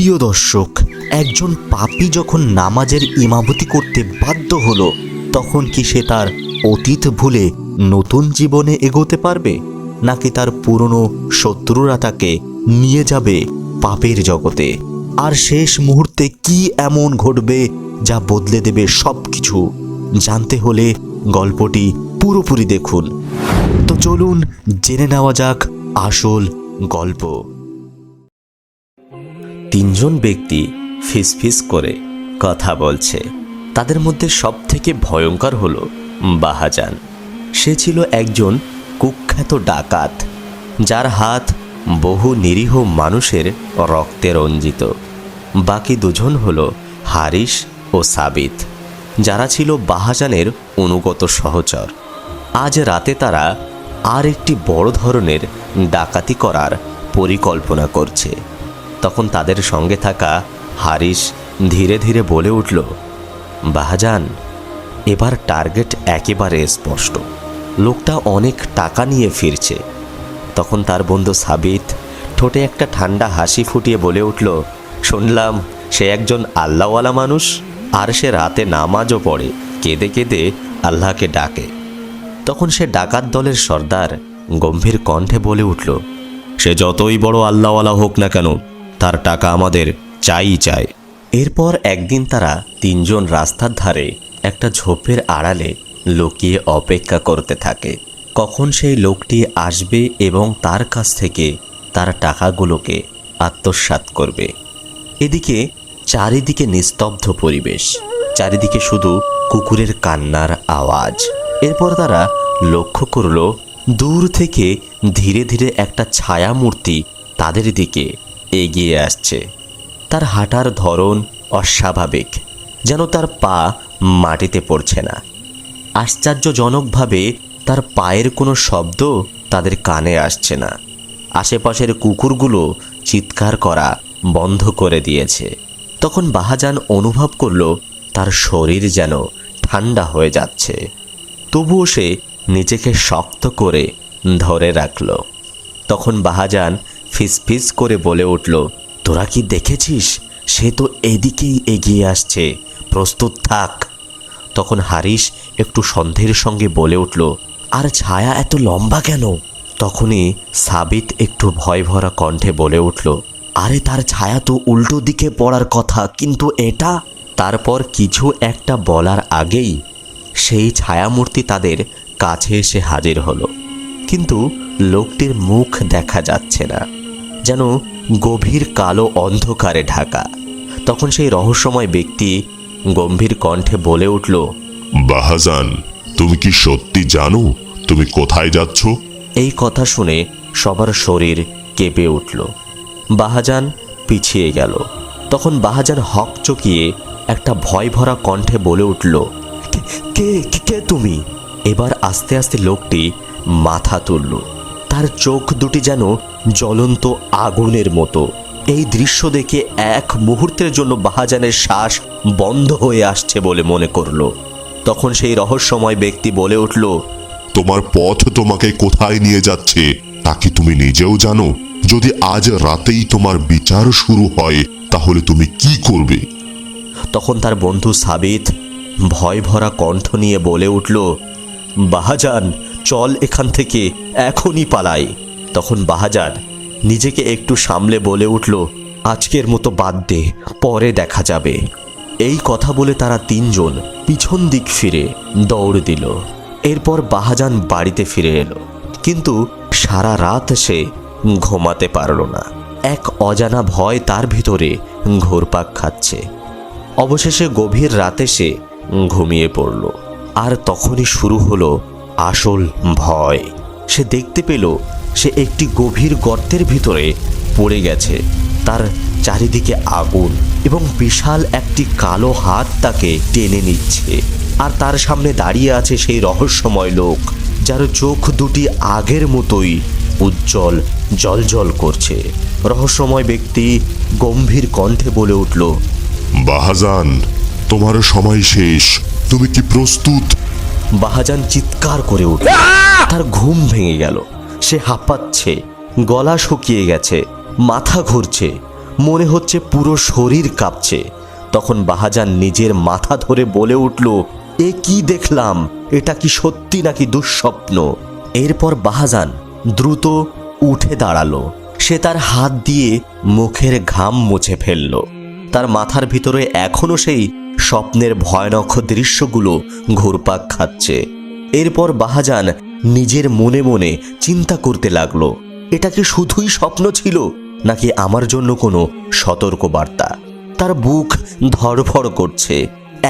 প্রিয় দর্শক, একজন পাপী যখন নামাজের ইমামতি করতে বাধ্য হলো, তখন কি সে তার অতীত ভুলে নতুন জীবনে এগোতে পারবে? নাকি তার পুরনো শত্রুরা তাকে নিয়ে যাবে পাপের জগতে? আর শেষ মুহূর্তে কি এমন ঘটবে যা বদলে দেবে সব কিছু জানতে হলে গল্পটি পুরোপুরি দেখুন। তো চলুন জেনে নেওয়া যাক আসল গল্প। তিনজন ব্যক্তি ফিসফিস করে কথা বলছে। তাদের মধ্যে সব থেকে ভয়ঙ্কর হল বাহাজান। সে ছিল একজন কুখ্যাত ডাকাত, যার হাত বহু নিরীহ মানুষের রক্তে রঞ্জিত। বাকি দুজন হল হারিস ও সাবিত, যারা ছিল বাহাজানের অনুগত সহচর। আজ রাতে তারা আর একটি বড় ধরনের ডাকাতি করার পরিকল্পনা করছে। তখন তাদের সঙ্গে থাকা হারিস ধীরে ধীরে বলে উঠল, বাহাজান, এবার টার্গেট একেবারে স্পষ্ট। লোকটা অনেক টাকা নিয়ে ফিরছে। তখন তার বন্ধু সাবিত ঠোঁটে একটা ঠান্ডা হাসি ফুটিয়ে বলে উঠল, শুনলাম সে একজন আল্লাহওয়ালা মানুষ, আর সে রাতে নামাজও পড়ে, কেঁদে কেঁদে আল্লাহকে ডাকে। তখন সে ডাকাত দলের সর্দার গম্ভীর কণ্ঠে বলে উঠল, সে যতই বড় আল্লাহওয়ালা হোক না কেন তার টাকা আমাদের চাই চাই। এরপর একদিন তারা তিনজন রাস্তার ধারে একটা ঝোপের আড়ালে লুকিয়ে অপেক্ষা করতে থাকে। কখন সেই লোকটি আসবে এবং তার কাছ থেকে তার টাকাগুলোকে আত্মসাৎ করবে। এদিকে চারিদিকে নিস্তব্ধ পরিবেশ, চারিদিকে শুধু কুকুরের কান্নার আওয়াজ। এরপর তারা লক্ষ্য করল, দূর থেকে ধীরে ধীরে একটা ছায়া মূর্তি তাদের দিকে এগিয়ে আসছে। তার হাঁটার ধরন অস্বাভাবিক, যেন তার পা মাটিতে পড়ছে না। আশ্চর্যজনকভাবে তার পায়ের কোনো শব্দ তাদের কানে আসছে না। আশেপাশের কুকুরগুলো চিৎকার করা বন্ধ করে দিয়েছে। তখন বাহাজান অনুভব করল, তার শরীর যেন ঠান্ডা হয়ে যাচ্ছে। তবুও সে নিজেকে শক্ত করে ধরে রাখল। তখন বাহাজান ফিসফিস করে বলে উঠল, তোরা কি দেখেছিস? সে তো এদিকেই এগিয়ে আসছে। প্রস্তুত থাক। তখন হারিস একটু সন্দেহের সঙ্গে বলে উঠল, আর ছায়া এত লম্বা কেন? তখনই সাবিত একটু ভয় ভরা কণ্ঠে বলে উঠল, আরে তার ছায়া তো উল্টো দিকে পড়ার কথা, কিন্তু এটা? তারপর কিছু একটা বলার আগেই সেই ছায়ামূর্তি তাদের কাছে এসে হাজির হলো। কিন্তু লোকটির মুখ দেখা যাচ্ছে না। যেন গভীর কালো অন্ধকারে ঢাকা। তখন সেই রহস্যময় ব্যক্তি গম্ভীর কণ্ঠে বলে উঠল বাহাজান তুমি কি সত্যি জানো? তুমি কোথায় যাচ্ছ? এই কথা শুনে সবার শরীর কেঁপে উঠল। বাহাজান পিছিয়ে গেল। তখন বাহাজান হক চকিয়ে একটা ভয় ভরা কণ্ঠে বলে উঠল "কে- কে কে- কে তুমি? এবার আস্তে আস্তে লোকটি মাথা তুলল। তার চোখ দুটি যেন জ্বলন্ত আগুনের মতো। এই দৃশ্য দেখে এক মুহূর্তের জন্য বাহাজানের শ্বাস বন্ধ হয়ে আসছে বলে মনে করল। তখন সেই রহস্যময় ব্যক্তি বলে উঠল তোমার পথ তোমাকে কোথায় নিয়ে যাচ্ছে তা কি তুমি নিজেও জানো? যদি আজ রাতেই তোমার বিচার শুরু হয় তাহলে তুমি কি করবে? তখন তার বন্ধু সাবিত ভয় ভরা কণ্ঠ নিয়ে বলে উঠল বাহাজান চল এখান থেকে, এখনই পালাই। তখন বাহাজান নিজেকে একটু সামলে বলে উঠল, আজকের মতো বাদ দে, পরে দেখা যাবে। এই কথা বলে তারা তিনজন পিছন দিক ফিরে দৌড় দিল। এরপর বাহাজান বাড়িতে ফিরে এলো। কিন্তু সারা রাত সে ঘুমাতে পারল না। এক অজানা ভয় তার ভিতরে ঘোরপাক খাচ্ছে। অবশেষে গভীর রাতে সে ঘুমিয়ে পড়ল। আর তখনই শুরু হলো আসল ভয়। সে দেখতে পেল সে একটি গভীর গর্তের ভিতরে পড়ে গেছে। তার চারিদিকে আগুন এবং বিশাল একটি কালো হাত তাকে টেনে নিচ্ছে। আর তার সামনে দাঁড়িয়ে আছে সেই রহস্যময় লোক, যার চোখ দুটি আগের মতোই উজ্জ্বল জলজল করছে। রহস্যময় ব্যক্তি গম্ভীর কণ্ঠে বলে উঠল, বাহাজান তোমার সময় শেষ। তুমি কি প্রস্তুত? বাহাজান চিৎকার করে উঠল। তার ঘুম ভেঙে গেল। সে হাঁপাচ্ছে, গলা শুকিয়ে গেছে, মাথা ঘুরছে, মনে হচ্ছে পুরো শরীর কাঁপছে। তখন বাহাজান নিজের মাথা ধরে বলে উঠল, এ কি দেখলাম? এটা কি সত্যি নাকি দুঃস্বপ্ন? এরপর বাহাজান দ্রুত উঠে দাঁড়াল। সে তার হাত দিয়ে মুখের ঘাম মুছে ফেলল। তার মাথার ভিতরে এখনও সেই স্বপ্নের ভয়ানক দৃশ্যগুলো ঘুরপাক খাচ্ছে। এরপর বাহাজান নিজের মনে মনে চিন্তা করতে লাগল, এটা কি শুধুই স্বপ্ন ছিল, নাকি আমার জন্য কোনো সতর্ক বার্তা তার বুক ধড়ফড় করছে।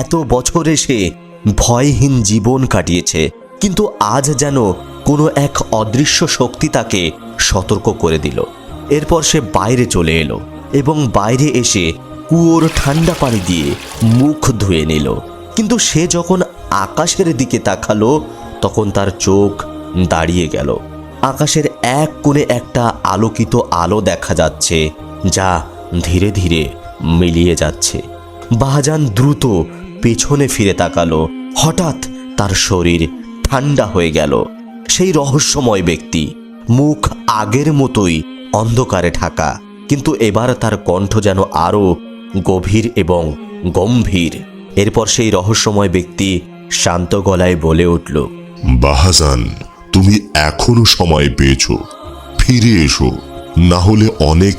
এত বছরে সে ভয়হীন জীবন কাটিয়েছে, কিন্তু আজ যেন কোনো এক অদৃশ্য শক্তি তাকে সতর্ক করে দিল। এরপর সে বাইরে চলে এলো এবং বাইরে এসে কুয়োর ঠান্ডা পানি দিয়ে মুখ ধুয়ে নিল। কিন্তু সে যখন আকাশের দিকে তাকালো, তখন তার চোখ দাঁড়িয়ে গেল। আকাশের এক কোণে একটা আলোকিত আলো দেখা যাচ্ছে, যা ধীরে ধীরে মিলিয়ে যাচ্ছে। বাহাজান দ্রুত পেছনে ফিরে তাকালো। হঠাৎ তার শরীর ঠান্ডা হয়ে গেল। সেই রহস্যময় ব্যক্তি, মুখ আগের মতোই অন্ধকারে ঢাকা, কিন্তু এবার তার কণ্ঠ যেন আরও গভীর এবং গম্ভীর। এরপর সেই রহস্যময় ব্যক্তি শান্ত গলায় বলে উঠল বাহাজান তুমি এখনও সময় পেয়েছ। ফিরে এসো না হলে অনেক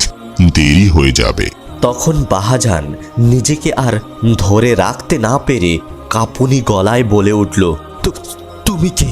দেরি হয়ে যাবে। তখন বাহাজান নিজেকে আর ধরে রাখতে না পেরে কাঁপুনি গলায় বলে উঠল "তু- তুমি কে?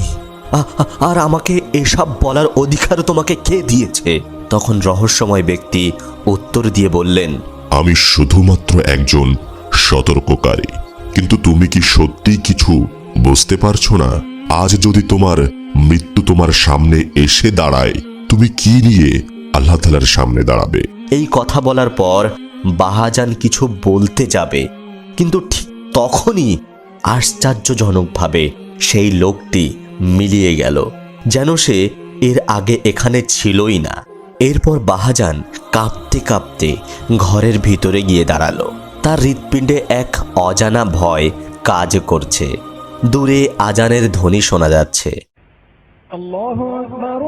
আর আমাকে এসব বলার অধিকার তোমাকে কে দিয়েছে? তখন রহস্যময় ব্যক্তি উত্তর দিয়ে বললেন আমি শুধুমাত্র একজন সতর্ককারী। কিন্তু তুমি কি সত্যি কিছু বুঝতে পারছ না? আজ যদি তোমার মৃত্যু তোমার সামনে এসে দাঁড়ায়, তুমি কি নিয়ে আল্লাহ তালার সামনে দাঁড়াবে? এই কথা বলার পর বাহাজান কিছু বলতে যাবে। কিন্তু ঠিক তখনই আশ্চর্যজনকভাবে সেই লোকটি মিলিয়ে গেল, যেন সে এর আগে এখানে ছিলই না। এরপর বাহাজান কাঁপতে কাঁপতে ঘরের ভিতরে গিয়ে দাঁড়াল। তার হৃৎপিণ্ডে এক অজানা ভয় কাজ করছে। দূরে আজানের ধ্বনি শোনা যাচ্ছে। আল্লাহ আকবার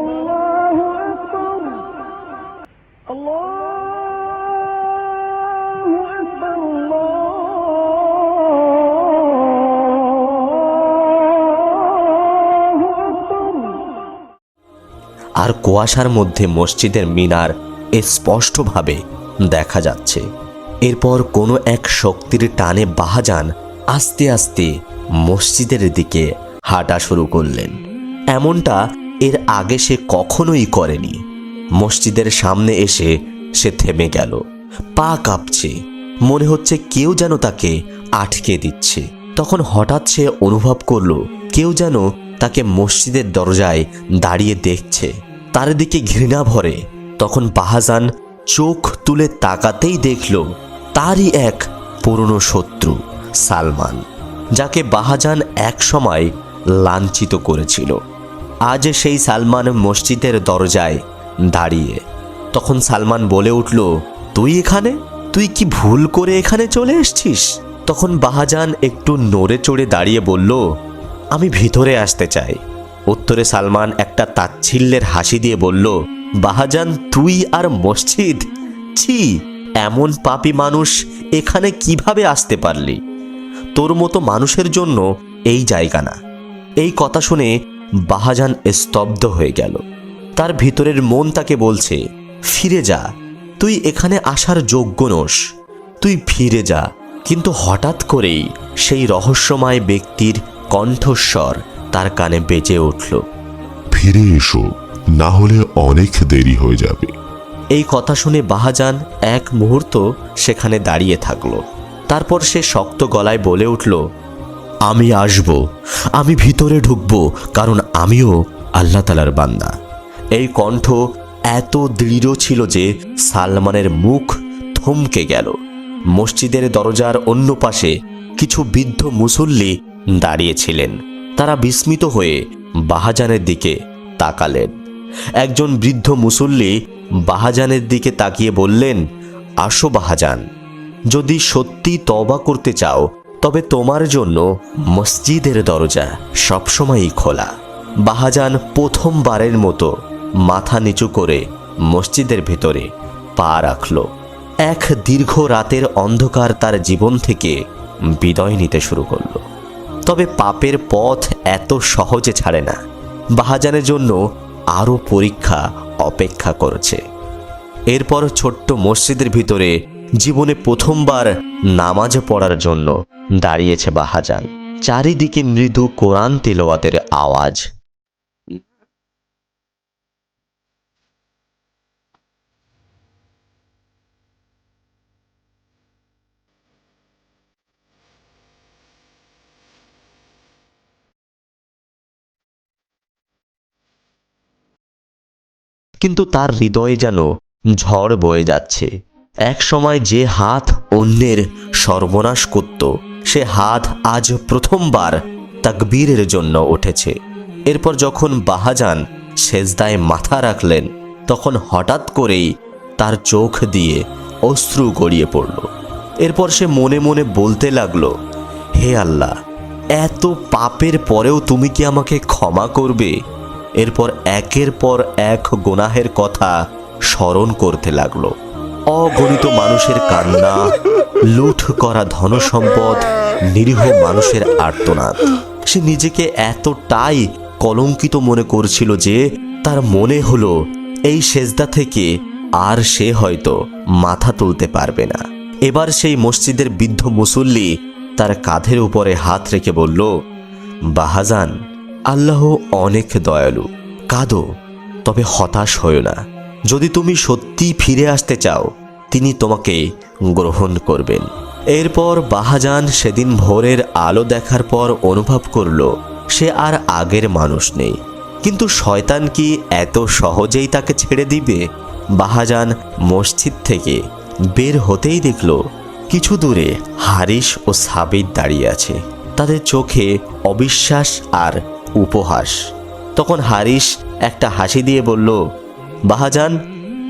আর কুয়াশার মধ্যে মসজিদের মিনার স্পষ্টভাবে দেখা যাচ্ছে। এরপর কোনো এক শক্তির টানে বাহাজান আস্তে আস্তে মসজিদের দিকে হাঁটা শুরু করলেন। এমনটা এর আগে সে কখনোই করেনি। মসজিদের সামনে এসে সে থেমে গেল। পা কাঁপছে। মনে হচ্ছে কেউ যেন তাকে আটকে দিচ্ছে। তখন হঠাৎ সে অনুভব করল, কেউ যেন তাকে মসজিদের দরজায় দাঁড়িয়ে দেখছে। তার দিকে ঘৃণা ভরে। তখন বাহাজান চোখ তুলে তাকাতেই দেখল, তারই এক পুরনো শত্রু, সালমান, যাকে বাহাজান এক সময় লাঞ্ছিত করেছিল। আজ সেই সালমান মসজিদের দরজায় দাঁড়িয়ে। তখন সালমান বলে উঠল, তুই এখানে? তুই কি ভুল করে এখানে চলে এসছিস? তখন বাহাজান একটু নড়ে চড়ে দাঁড়িয়ে বলল, আমি ভিতরে আসতে চাই। উত্তরে সালমান একটা তাচ্ছিল্যের হাসি দিয়ে বলল, বাহাজান, তুই আর মসজিদ? ছি, এমন পাপি মানুষ এখানে কীভাবে আসতে পারলি? তোর মতো মানুষের জন্য এই জায়গা না। এই কথা শুনে বাহাজান স্তব্ধ হয়ে গেল। তার ভিতরের মন তাকে বলছে, ফিরে যা, তুই এখানে আসার যোগ্য নোস তুই ফিরে যা। কিন্তু হঠাৎ করেই সেই রহস্যময় ব্যক্তির কণ্ঠস্বর তার কানে বেঁচে উঠল। ফিরে এসো না হলে অনেক দেরি হয়ে যাবে। এই কথা শুনে বাহাজান এক মুহূর্ত সেখানে দাঁড়িয়ে থাকল। তারপর সে শক্ত গলায় বলে উঠল আমি আসব আমি ভিতরে ঢুকব কারণ আমিও আল্লাহ তালার বান্দা। এই কণ্ঠ এত দৃঢ় ছিল যে সালমানের মুখ থমকে গেল। মসজিদের দরজার অন্য পাশে কিছু বৃদ্ধ মুসল্লি দাঁড়িয়েছিলেন তারা বিস্মিত হয়ে বাহাজানের দিকে তাকালেন। একজন বৃদ্ধ মুসল্লি বাহাজানের দিকে তাকিয়ে বললেন, আসো বাহাজান, যদি সত্যি তবা করতে চাও, তবে তোমার জন্য মসজিদের দরজা সবসময়ই খোলা। বাহাজান প্রথমবারের মতো মাথা নিচু করে মসজিদের ভেতরে পা রাখল। এক দীর্ঘ রাতের অন্ধকার তার জীবন থেকে বিদায় নিতে শুরু করল। তবে পাপের পথ এত সহজে ছাড়ে না। বাহাজানের জন্য আরও পরীক্ষা অপেক্ষা করছে। এরপর ছোট্ট মসজিদের ভিতরে জীবনে প্রথমবার নামাজ পড়ার জন্য দাঁড়িয়েছে বাহাজান। চারিদিকে মৃদু কোরআন তেলোয়াতের আওয়াজ। কিন্তু তার হৃদয়ে যেন ঝড় বয়ে যাচ্ছে। এক সময় যে হাত অন্যের সর্বনাশ করত, সে হাত আজ প্রথমবার তাকবীরের জন্য উঠেছে। এরপর যখন বাহাজান সেজদায় মাথা রাখলেন, তখন হঠাৎ করেই তার চোখ দিয়ে অশ্রু গড়িয়ে পড়ল। এরপর সে মনে মনে বলতে লাগল, হে আল্লাহ, এত পাপের পরেও তুমি কি আমাকে ক্ষমা করবে? এরপর একের পর এক গোনাহের কথা স্মরণ করতে লাগল। অগণিত মানুষের কান্না, লুঠ করা ধনসম্পদ, নিরীহ মানুষের আর্তনাদ। সে নিজেকে এতটাই কলঙ্কিত মনে করছিল যে তার মনে হলো এই সেজদা থেকে আর সে হয়তো মাথা তুলতে পারবে না। এবার সেই মসজিদের বৃদ্ধ মুসল্লি তার কাঁধের উপরে হাত রেখে বলল, বাহাজান আল্লাহ অনেক দয়ালু। কাঁদো, তবে হতাশ হও না। যদি তুমি সত্যি ফিরে আসতে চাও, তিনি তোমাকে গ্রহণ করবেন। এরপর বাহাজান সেদিন ভোরের আলো দেখার পর অনুভব করল, সে আর আগের মানুষ নেই। কিন্তু শয়তান কি এত সহজেই তাকে ছেড়ে দিবে? বাহাজান মসজিদ থেকে বের হতেই দেখল, কিছু দূরে হারিস ও সাবিত দাঁড়িয়ে আছে। তাদের চোখে অবিশ্বাস আর উপহাস। তখন হারিস একটা হাসি দিয়ে বলল, বাহাজান,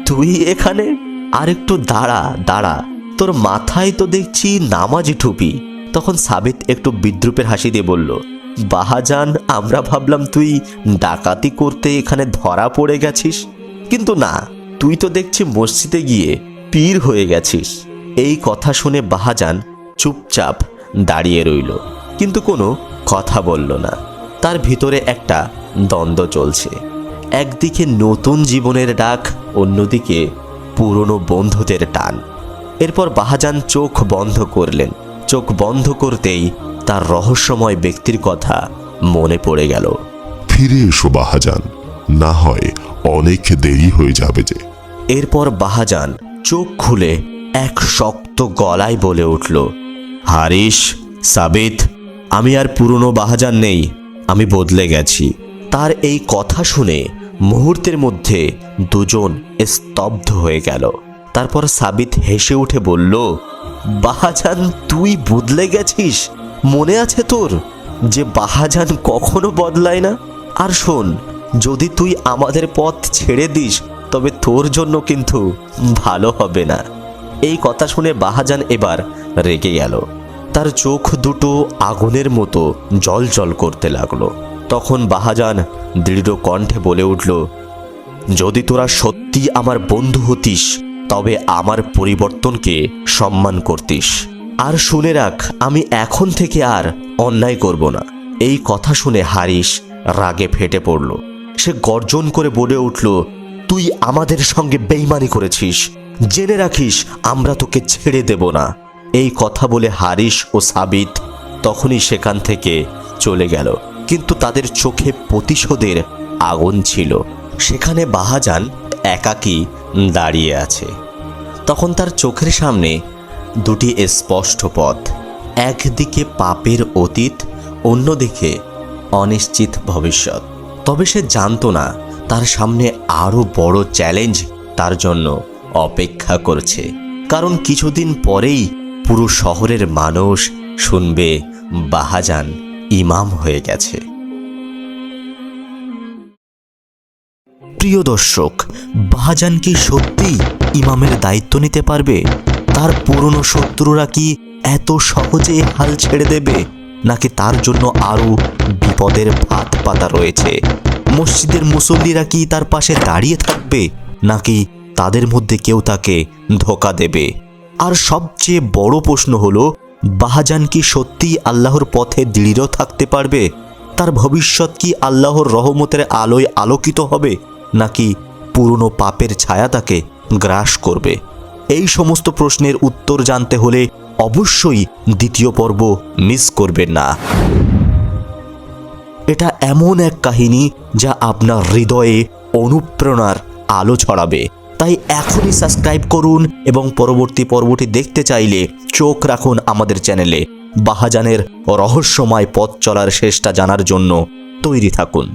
তুই এখানে? আর একটু দাঁড়া দাঁড়া। তোর মাথায় তো দেখছি নামাজি টুপি। তখন সাবিত একটু বিদ্রুপের হাসি দিয়ে বলল, বাহাজান, আমরা ভাবলাম তুই ডাকাতি করতে এখানে ধরা পড়ে গেছিস। কিন্তু না, তুই তো দেখছি মসজিদে গিয়ে পীর হয়ে গেছিস। এই কথা শুনে বাহাজান চুপচাপ দাঁড়িয়ে রইল। কিন্তু কোনো কথা বলল না। তার ভিতরে একটা দ্বন্দ্ব চলছে। একদিকে নতুন জীবনের ডাক অন্যদিকে পুরনো বন্ধুদের টান। এরপর বাহাজান চোখ বন্ধ করলেন। চোখ বন্ধ করতেই তার রহস্যময় ব্যক্তির কথা মনে পড়ে গেল। ফিরে এসো বাহাজান না হয় অনেক দেরি হয়ে যাবে যে। এরপর বাহাজান চোখ খুলে এক শক্ত গলায় বলে উঠল হারিস সাবিত আমি আর পুরনো বাহাজান নেই। আমি বদলে গেছি। তার এই কথা শুনে মুহূর্তের মধ্যে দুজন স্তব্ধ হয়ে গেল। তারপর সাবিত হেসে উঠে বলল, বাহাজান, তুই বদলে গেছিস? মনে আছে তোর যে বাহাজান কখনো বদলায় না? আর শোন, যদি তুই আমাদের পথ ছেড়ে দিস, তবে তোর জন্য কিন্তু ভালো হবে না। এই কথা শুনে বাহাজান এবার রেগে গেল। তার চোখ দুটো আগুনের মতো জল জল করতে লাগল। তখন বাহাজান দৃঢ় কণ্ঠে বলে উঠল, যদি তোরা সত্যি আমার বন্ধু হতিস, তবে আমার পরিবর্তনকে সম্মান করতিস। আর শুনে রাখ, আমি এখন থেকে আর অন্যায় করব না। এই কথা শুনে হারিস রাগে ফেটে পড়ল। সে গর্জন করে বলে উঠল, তুই আমাদের সঙ্গে বেইমানি করেছিস। জেনে রাখিস, আমরা তোকে ছেড়ে দেব না। এই কথা বলে হারিস ও সাবিত তখনই সেখান থেকে চলে গেল। কিন্তু তাদের চোখে প্রতিশোধের আগুন ছিল। সেখানে বাহাজান একাকী দাঁড়িয়ে আছে। তখন তার চোখের সামনে দুটি স্পষ্ট পথ। একদিকে পাপের অতীত, অন্যদিকে অনিশ্চিত ভবিষ্যৎ। তবে সে জানতো না তার সামনে আরও বড় চ্যালেঞ্জ তার জন্য অপেক্ষা করছে। কারণ কিছুদিন পরেই পুরো শহরের মানুষ শুনবে, বাহাজান ইমাম হয়ে গেছে। প্রিয় দর্শক, বাহাজান কি সত্যি ইমামের দায়িত্ব নিতে পারবে? তার পুরনো শত্রুরা কি এত সহজে হাল ছেড়ে দেবে? নাকি তার জন্য আরও বিপদের ভাত পাতা রয়েছে? মসজিদের মুসল্লিরা কি তার পাশে দাঁড়িয়ে থাকবে? নাকি তাদের মধ্যে কেউ তাকে ধোকা দেবে? আর সবচেয়ে বড় প্রশ্ন হলো বাহাজান কি সত্যিই আল্লাহর পথে দৃঢ় থাকতে পারবে? তার ভবিষ্যৎ কি আল্লাহর রহমতের আলোয় আলোকিত হবে? নাকি পুরনো পাপের ছায়া তাকে গ্রাস করবে? এই সমস্ত প্রশ্নের উত্তর জানতে হলে অবশ্যই দ্বিতীয় পর্ব মিস করবেন না। এটা এমন এক কাহিনী যা আপনার হৃদয়ে অনুপ্রেরণার আলো ছড়াবে। তাই এখনই সাবস্ক্রাইব করুন এবং পরবর্তী পর্বটি দেখতে চাইলে চোখ রাখুন আমাদের চ্যানেলে বাহাজানের রহস্যময় পথ চলার শেষটা জানার জন্য তৈরি থাকুন।